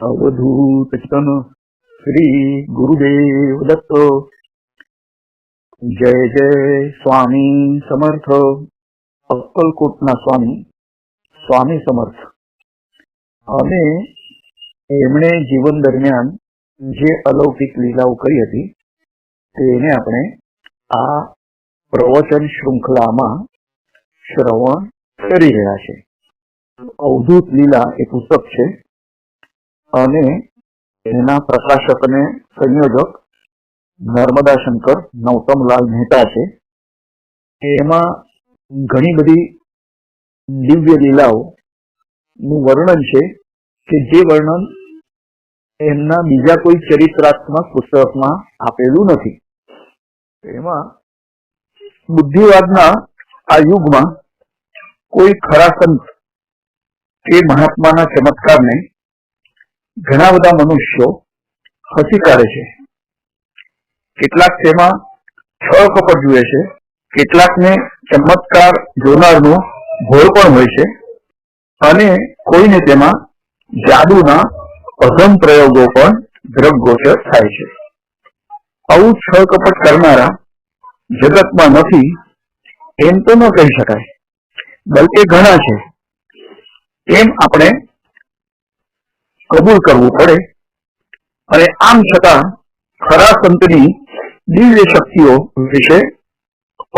અવધૂત ચિતન શ્રી ગુરુદેવ દત્ત જય જય સ્વામી સમર્થ અક્કલકોટના સ્વામી સ્વામી સમર્થ અને એમણે જીવન દરમિયાન જે અલૌકિક લીલાઓ કરી હતી, તેને આપણે આ પ્રવચન શૃંખલામાં શ્રવણ કરી રહ્યા છે. અવધૂત લીલા એ પુસ્તક છે. અને એના પ્રકાશક અને સંયોજક નર્મદા શંકર નૌતમલાલ મહેતા છે. એમાં ઘણી બધી દિવ્ય લીલાઓ નું વર્ણન છે કે જે વર્ણન એમના બીજા કોઈ ચરિત્રાત્મક પુસ્તકમાં આપેલું નથી. એમાં બુદ્ધિવાદના આ યુગમાં કોઈ ખરા સંત કે મહાત્માના ચમત્કારને ઘણા બધા મનુષ્યો હસી કાઢે છે. કેટલાક તેમાં છ કપટ જુએ છે. કેટલાકને ચમત્કાર જોનારનો ભોળ પણ હોય છે. અને કોઈને તેમાં જાદુના અધમ પ્રયોગો પણ દ્રગગોચર થાય છે. આવું છળ કપટ કરનારા જગતમાં નથી એમ તો ન કહી શકાય, બલકે ઘણા છે. એમ આપણે કબૂલ કરવું પડે. અને આમ છતાં ખરા સંતની દિવ્ય શક્તિઓ વિશે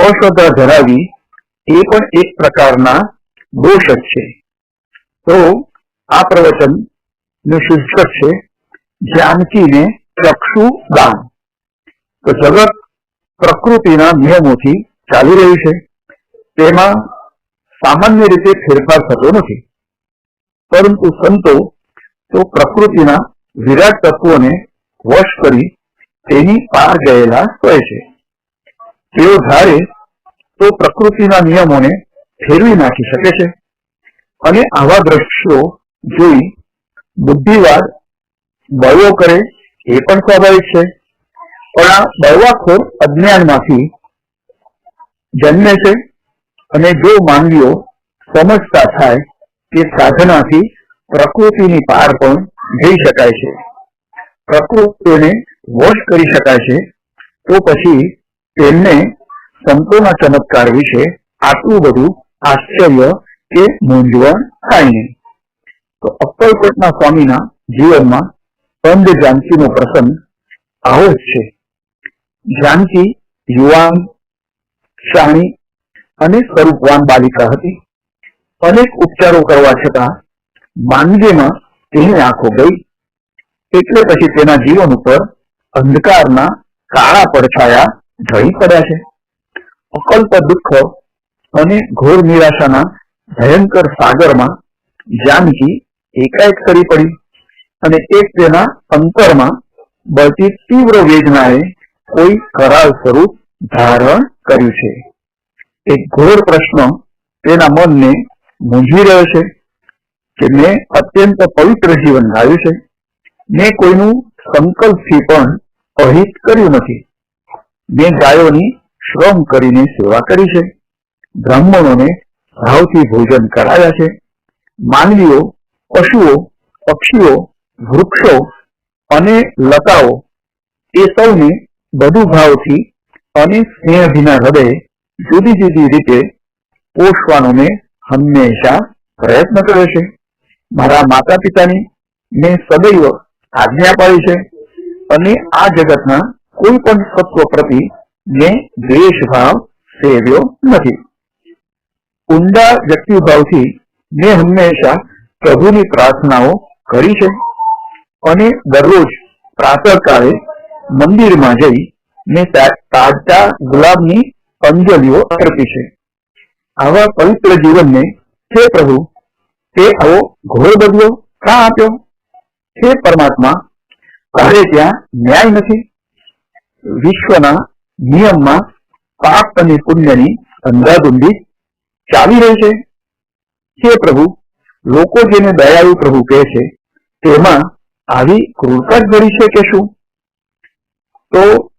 અશ્રદ્ધા ધરાવી એ પણ એક પ્રકારના દોષ જ છે. તો આ પ્રવચન શીર્ષક છે જાનકીને ચક્ષુ દાન તો જગત પ્રકૃતિના નિયમોથી ચાલી રહ્યું છે. તેમાં સામાન્ય રીતે ફેરફાર થતો નથી. પરંતુ સંતો તો પ્રકૃતિના વિરાટ તત્વોને વશ કરી તેની પાર ગયેલા હોય છે. તેઓ ધારે તો પ્રકૃતિના નિયમોને ફેરવી નાખી શકે છે અને આવા દ્રશ્યો જોઈ બુદ્ધિવાદ બળવો કરે એ પણ સ્વાભાવિક છે. પણ આ બળવાખોર અજ્ઞાનમાંથી જન્મે છે અને જો માનવીઓ સમજતા થાય કે સાધનાથી પ્રકૃતિની પાર પણ જઈ શકાય છે. પ્રકૃતિને વોશ કરી શકાય છે. તો પછી તેમને સંતોના ચમત્કાર વિશે આટલું બધું આશ્ચર્ય કે મૂંઝવણ થાય નહીં. તો અક્કલકોટના સ્વામીના જીવનમાં પંદ જાનકીનો પ્રસંગ આવો જ છે. જાનકી યુવાન, શાણી અને સ્વરૂપવાન બાલિકા હતી. અનેક ઉપચારો કરવા છતાં માનવીમાં તેની આંખો ગઈ. એટલે પછી તેના જીવન ઉપર અંધકારના કાળા પડછાયા ઢળી પડ્યા છે. અકલ્પ દુઃખ અને ઘોર નિરાશાના ભયંકર સાગરમાં જાનકી એકાએક કરી પડી અને એક તેના અંતરમાં બળતી તીવ્ર વેદનાએ કોઈ કરાલ સ્વરૂપ ધારણ કર્યું છે. એક ઘોર પ્રશ્ન તેના મનને મૂંઝી રહ્યો છે. કે મેં અત્યંત પવિત્ર જીવન ગાયું છે. મેં કોઈનું સંકલ્પથી પણ અહિત કર્યું નથી. મેં ગાયોની શ્રમ કરીને સેવા કરી છે. બ્રાહ્મણોને ભાવથી ભોજન કરાયા છે. માનવીઓ, પશુઓ, પક્ષીઓ, વૃક્ષો અને લતાઓ એ સૌને બધું ભાવથી અને સ્નેહભીના હૃદય જુદી જુદી રીતે પોષવાનો મેં હંમેશા પ્રયત્ન કર્યો છે. મારા માતા પિતાની મેં સદૈવ આજ્ઞા પાડી છે અને આ જગતના કોઈ પણ તત્વ પ્રતિ મેં દ્વેષ સેવ્યો નથી. ઊંડા વ્યક્તિભાવથી મેં હંમેશા પ્રભુની પ્રાર્થનાઓ કરી છે અને દરરોજ પ્રાતઃકાળે મંદિરમાં જઈ મેં તાજા ગુલાબની અંજલીઓ અર્પી છે. આવા પવિત્ર જીવનને હે પ્રભુ તે આવો ઘોર બદલો. ક્યાં આપ્યો? હે પરમાત્મા, તારે ત્યાં ન્યાય નથી. વિશ્વના નિયમમાં પાપ અને પુણ્યની અંધાધુંધી ચાલી રહી છે. હે પ્રભુ, લોકો જેને દયાળુ પ્રભુ કહે છે, તેમાં આવી ક્રૂરતા જ ભરી છે કે શું? તો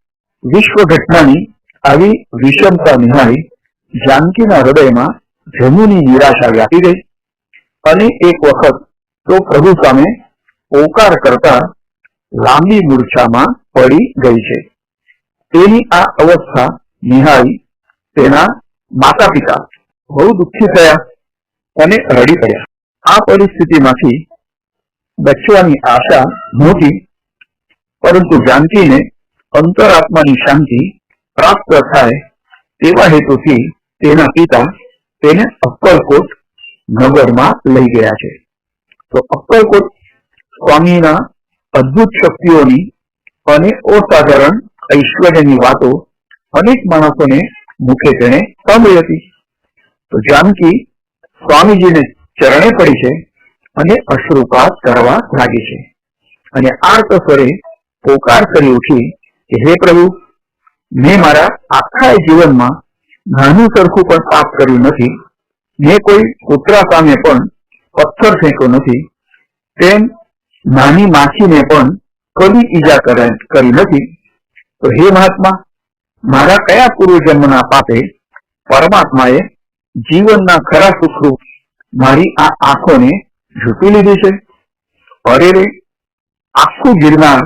વિશ્વ ઘટનાની આવી વિષમતા નિહાળી, જાનકીના હૃદયમાં જમુની નિરાશા વ્યાપી ગઈ. અને એક વખત તો પ્રભુ સામે ઓકાર કરતા લાંબી મૂર્છામાં પડી ગઈ છે. તેની આ અવસ્થા નિહાળી તેના માતા પિતા બહુ દુઃખી થયા અને રડી પડ્યા. આ પરિસ્થિતિમાંથી બચવાની આશા નહોતી, પરંતુ જાનકીને અંતરાત્માની શાંતિ પ્રાપ્ત થાય તેવા હેતુથી તેના પિતા તેને અક્કલકોટ નગરમાં લઈ ગયા છે. તો અક્કલકોટ સ્વામીના અદ્ભુત શક્તિઓની અને અસાધારણ ઐશ્વર્યની વાતો અનેક માણસોને મુખે તેણે સાંભળી હતી. તો જાનકી સ્વામીજીને ચરણે પડી છે અને અશ્રુપાત કરવા લાગી છે. અને આર્ત સ્વરે પોકાર કરી ઉઠી કે, હે પ્રભુ, મેં મારા આખા જીવનમાં નાનું સરખું પણ પાપ કર્યું નથી. મેં કોઈ કૂતરા સામે પણ પથ્થર ફેંક્યો નથી, તેમ નાની માછીને પણ કદી ઈજા કરી નથી. તો હે મહાત્મા, મારા કયા પૂર્વજન્મના પાપે પરમાત્માએ જીવનના ખરા સુખરૂપ મારી આ આંખોને ઝૂંપી લીધી છે? અરે રે આખું ગિરનાર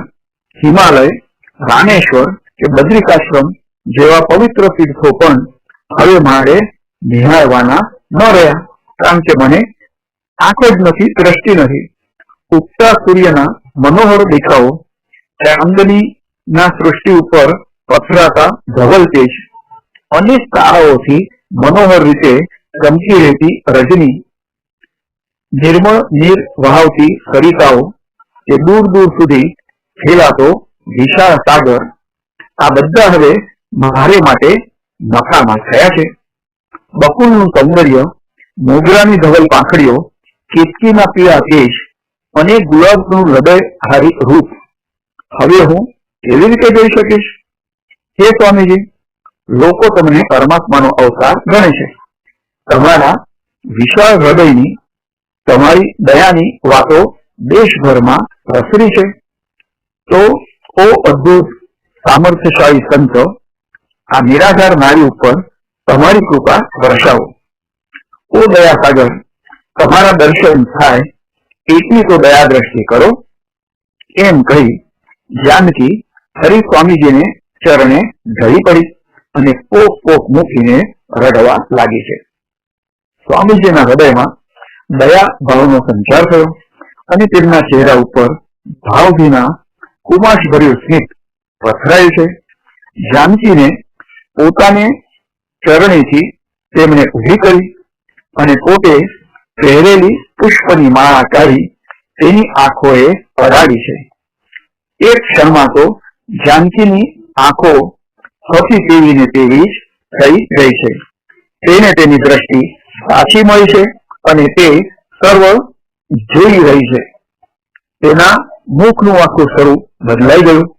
હિમાલય, રામેશ્વર કે બદ્રિકાશ્રમ જેવા પવિત્ર તીર્થો પણ હવે મારે નિહાળવાના ન રહ્યા કારણ કે મને આંખો જ નથી દ્રષ્ટિ નથી ઉગતા સૂર્યના મનોહર દેખાવો ચાંદની ના સૃષ્ટિ ઉપર પથરાતા ધવલ તેજ અનેક તારાઓથી મનોહર રીતે ચમકી રહેતી રજની નિર્મળ નીર વહાવતી સરિતાઓ કે દૂર દૂર સુધી ફેલાતો વિશાળ સાગર આ બધા હવે મારે માટે નફામાં થયા છે બકુલનું સૌંદર્ય, મોગરાની ધવલ પાંખડીઓ, કેતકીના પીળા કેશ અને ગુલાબનું હૃદય હારી રૂપ. હવે હું કેવી રીતે જોઈ શકીશ? હે સ્વામીજી, લોકો તમને પરમાત્માનો અવતાર ગણે છે. તમારા વિશાળ હૃદયની, તમારી દયાની વાતો દેશભરમાં પ્રસરી છે. તો ઓ અદ્ભુત, સામર્થ્યશાળી સંત, આ નિરાધાર નારી ઉપર તમારી કૃપા વરસાવો ઓ દયાસાગર તમારા દર્શન થાય એટલી તો દયા દ્રષ્ટિ કરો. એમ કહી જાનકી હરિ સ્વામીજીને ચરણે ઢળી પડી અને પોક પોક મૂકીને રડવા લાગી છે. સ્વામીજીના હૃદયમાં દયા ભાવનો સંચાર થયો અને તેમના ચહેરા ઉપર ભાવભીના કુમાશ ભર્યું સ્મિત પથરાયું છે. જાનકીને પોતાને ચરણેથી તેમને ઊભી કરી અને પોતે પહેરેલી પુષ્પની માળા કાઢી તેની આંખોએ અડાડી છે. એક ક્ષણમાં તો જાનકીની આંખો હતી તેવી ને તેવી જ થઈ ગઈ છે. તેને તેની દ્રષ્ટિ પાછી મળી છે અને તે સર્વ જોઈ રહી છે. તેના મુખનું આખું સ્વરૂપ બદલાઈ ગયું.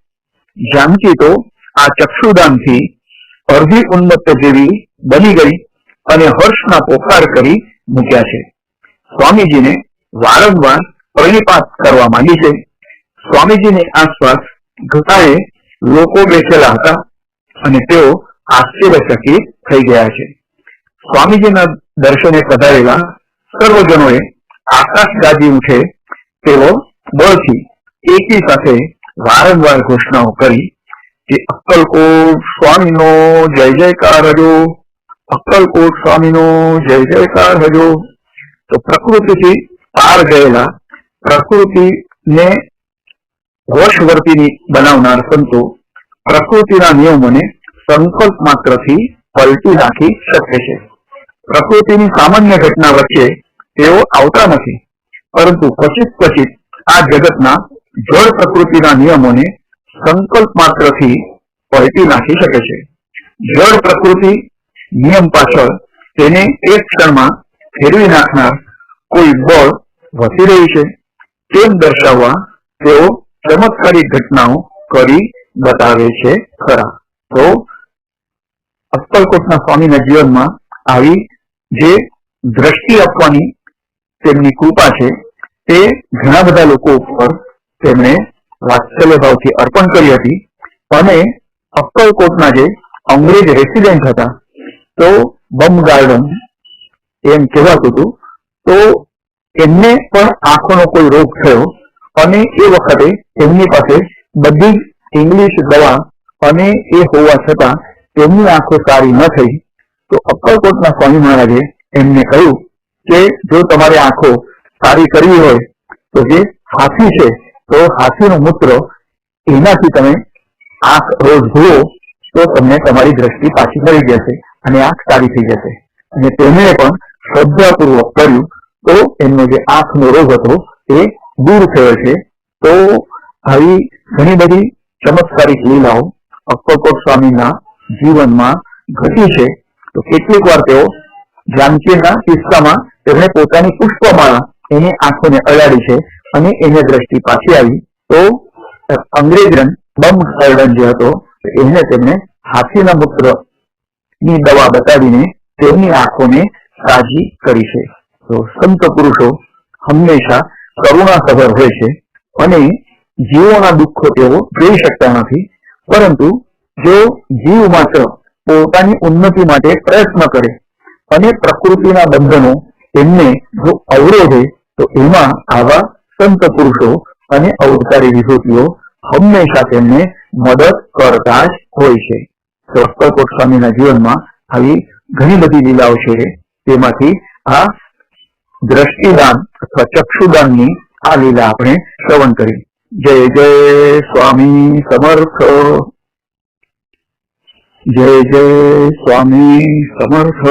જાનકી તો આ ચક્ષુદાનથી અડધી ઉન્મત્ત જેવી બની ગઈ અને હર્ષના પોકાર કરી મૂક્યા છે. સ્વામીજીને વારંવાર પ્રણિપાત કરવા માંગી છે. સ્વામીજીની આસપાસ ઘટાએ લોકો બેઠેલા હતા અને તેઓ આશ્ચર્યચકિત થઈ ગયા છે. સ્વામીજીના દર્શને પધારેલા સર્વજનોએ આકાશ ગાજી ઉઠે તેઓ બળથી એકી સાથે વારંવાર ઘોષણાઓ કરી કે અક્કલકોટ સ્વામીનો જય જયકાર હજો. અક્કલકોટ સ્વામીનો જય જયકાર હજો. તો પ્રકૃતિથી પાર ગયેલા, પ્રકૃતિને વશવર્તીની બનાવનાર સંતો પ્રકૃતિના નિયમોને સંકલ્પ માત્રથી પલટી નાખી શકે છે. પ્રકૃતિની સામાન્ય ઘટના વચ્ચે તેઓ આવતા નથી. પરંતુ ક્વચિત ક્વચિત આ જગતના જળ પ્રકૃતિના નિયમોને સંકલ્પ માત્રથી પલટી નાખી શકે છે. જળ પ્રકૃતિ, નિયમ પાછળ તેને એક ક્ષણમાં ફેરવી નાખનાર કોઈ બળ વસી રહ્યું છે. તેમ દર્શાવવા તેઓ ચમત્કારી ઘટનાઓ કરી બતાવે છે ખરા. તો અક્કલકોટના સ્વામીના જીવનમાં આવી જે દ્રષ્ટિ આપવાની તેમની કૃપા છે, તે ઘણા બધા લોકો ઉપર તેમણે વાત્સલ્ય ભાવથી અર્પણ કરી હતી. અને અક્કલકોટના જે અંગ્રેજ રેસિડેન્ટ હતા, તો બમ ગાર્ડન એમ કહેવાતું હતું. તો એમને પણ આંખોનો કોઈ રોગ થયો અને એ વખતે એમની પાસે બધી જ ઇંગ્લિશ દવા અને એ હોવા છતાં તેમની આંખો સારી ન થઈ. તો અક્કલકોટના સ્વામી મહારાજે એમને કહ્યું કે જો તમારે આંખો સારી કરવી હોય તો જે ફાંસી છે તો હાથીનું મૂત્ર, એનાથી તમે આંખ રોજ ધુઓ તો તમને તમારી દ્રષ્ટિ પાછી મળી જશે અને આંખ સારી થઈ જશે. અને તેમણે પણ શ્રદ્ધાપૂર્વક કર્યું, તો એમનો જે આંખનો રોગ હતો એ દૂર થયો છે. તો આવી ઘણી બધી ચમત્કારિક લીલાઓ અક્કલકોટ સ્વામીના જીવનમાં ઘટી છે. તો કેટલીક વાર તેઓ જાનકીના કિસ્સામાં તેમણે પોતાની પુષ્પમાળા એની આંખોને અડાડી છે. અને એને દ્રષ્ટિ પાછી આવી તો અંગ્રેજન બમ સર્ડન જે હતો એને તેમણે હાથીના મૂત્રની દવા બતાવીને તેમની આંખોને સાજી કરી છે. તો સંત પુરુષો હંમેશા કરુણા સભર હોય છે અને જીવોના દુઃખો તેઓ જોઈ શકતા નથી, પરંતુ જો જીવ માત્ર પોતાની ઉન્નતિ માટે પ્રયત્ન કરે અને પ્રકૃતિના બંધનો તેમને જો અવરોધે, તો એમાં આવા સંત પુરુષો અને અવતારી વિભૂતિઓ હંમેશા તેમને મદદ કરતા જ હોય છે. તો સ્વામીના જીવનમાં આવી ઘણી બધી લીલાઓ છે. તેમાંથી આ દ્રષ્ટિદાન અથવા ચક્ષુદાનની આ લીલા આપણે શ્રવણ કરી. જય જય સ્વામી સમર્થ. જય જય સ્વામી સમર્થ.